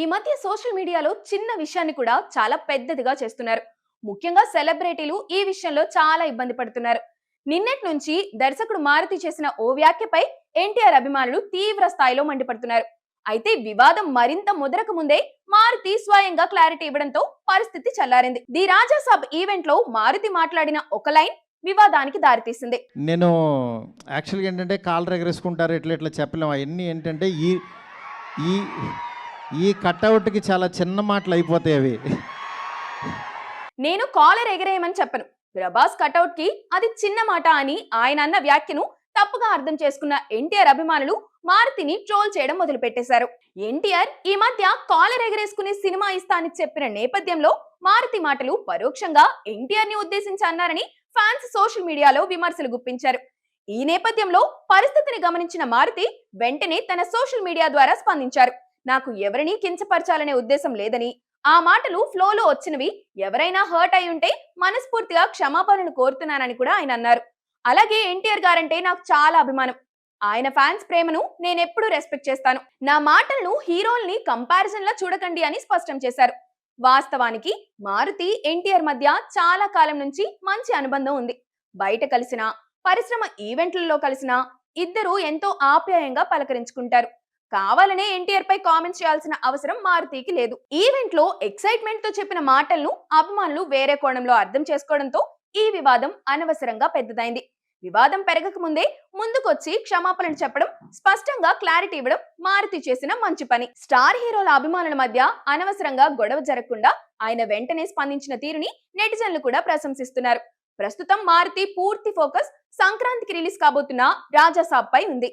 ఈ మధ్య సోషల్ మీడియాలో చిన్న విషయాన్ని కూడా చాలా పెద్దదిగా చేస్తున్నారు. ముఖ్యంగా సెలబ్రిటీలు ఈ విషయంలో చాలా ఇబ్బంది పడుతున్నారు. నిన్నటి నుంచి దర్శకుడు మారుతి చేసిన ఓ వ్యాఖ్యపై ఎన్టీఆర్ అభిమానులు తీవ్ర స్థాయిలో మండిపడుతున్నారు. అయితే వివాదం మరింత ముదరక ముందే మారుతి స్వయంగా క్లారిటీ ఇవ్వడంతో పరిస్థితి చల్లారింది. ది రాజా సబ్ ఈవెంట్లో మారుతి మాట్లాడిన ఒక లైన్ వివాదానికి దారితీసింది. నేను యాక్చువల్గా ఏంటంటే కాళ్ళు ఎగరేసుకుంటారు ఇట్లా ఇట్లా చెప్పలేము అవన్నీ ఏంటంటే ఈ ఈ ఈ కట్అవుట్కి చాలా చిన్న మాటలు అయిపోతాయి అవి. నేను కాలర్ ఎగరేయమని చెప్పను. ప్రభాస్ కటౌట్కి అది చిన్న మాట అని ఆయన అన్న వ్యాఖ్యను తప్పుగా అర్థం చేసుకున్న ఎన్టీఆర్ అభిమానులు మారుతిని ట్రోల్ చేయడం మొదలు పెట్టేశారు ఎన్టీఆర్ ఈ మధ్య కాలర్ ఎగరేసుకునే సినిమా ఇస్తా అని చెప్పిన నేపథ్యంలో మారుతి మాటలు పరోక్షంగా ఎన్టీఆర్ని ఉద్దేశించి అన్నారని ఫ్యాన్స్ సోషల్ మీడియాలో విమర్శలు గుప్పించారు. ఈ నేపథ్యంలో పరిస్థితిని గమనించిన మారుతి వెంటనే తన సోషల్ మీడియా ద్వారా స్పందించారు. నాకు ఎవరినీ కించపరచాలనే ఉద్దేశం లేదని ఆ మాటలు ఫ్లోలో వచ్చినవి ఎవరైనా హర్ట్ అయి ఉంటే మనస్ఫూర్తిగా క్షమాపణను కోరుతున్నానని కూడా ఆయన అన్నారు. అలాగే ఎన్టీఆర్ గారంటే నాకు చాలా అభిమానం. ఆయన ఫ్యాన్స్ ప్రేమను నేను ఎప్పుడూ రెస్పెక్ట్ చేస్తాను. నా మాటలను హీరోల్ని కంపారిజన్ లా చూడకండి అని స్పష్టం చేశారు. వాస్తవానికి మారుతి ఎన్టీఆర్ మధ్య చాలా కాలం నుంచి మంచి అనుబంధం ఉంది. బయట కలిసిన పరిశ్రమ ఈవెంట్లలో కలిసిన ఇద్దరు ఎంతో ఆప్యాయంగా పలకరించుకుంటారు. కావాలనే ఎన్టీఆర్ పై కామెంట్స్ చేయాల్సిన అవసరం మారుతికి లేదు. ఈవెంట్లో ఎక్సైట్మెంట్తో చెప్పిన మాటలను అభిమానులు వేరే కోణంలో అర్థం చేసుకోవడంతో ఈ వివాదం అనవసరంగా పెద్దదైంది. వివాదం పెరగక ముందే ముందుకొచ్చి క్షమాపణలు చెప్పడం స్పష్టంగా క్లారిటీ ఇవ్వడం మారుతి చేసిన మంచి పని. స్టార్ హీరోల అభిమానుల మధ్య అనవసరంగా గొడవ జరగకుండా ఆయన వెంటనే స్పందించిన తీరుని నెటిజన్లు కూడా ప్రశంసిస్తున్నారు. ప్రస్తుతం మారుతి పూర్తి ఫోకస్ సంక్రాంతికి రిలీజ్ కాబోతున్న రాజాసాబ్ పై ఉంది.